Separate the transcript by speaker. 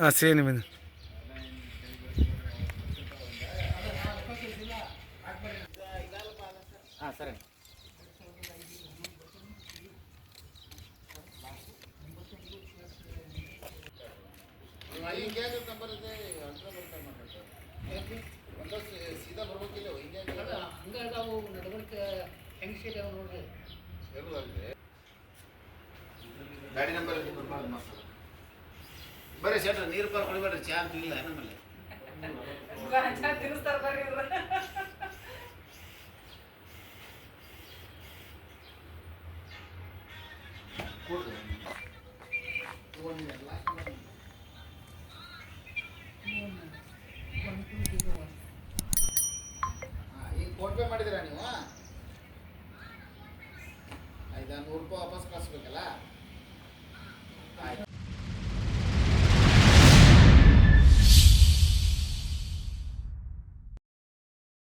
Speaker 1: ಹಾಂ ಶ್ರೇಣಿ ಬನ್ನಿ
Speaker 2: ಹಾಂ ಸರಿ. ಗಾಡಿ ನಂಬರ್ ಬರ್ರಿ ಶೆಟ್ರ ನೀರು ಪಾರ್ ಕೊಡಬೇಡ್ರಿ ಚಾ ಅಂತ ಇಲ್ಲ ನಮ್ಮಲ್ಲಿ ಈಗ ಫೋನ್ ಪೇ ಮಾಡಿದಿರಾ ನೀವು? ಐದಾರು ನೂರು ರೂಪಾಯಿ ವಾಪಸ್ ಕಳಿಸ್ಬೇಕಲ್ಲ?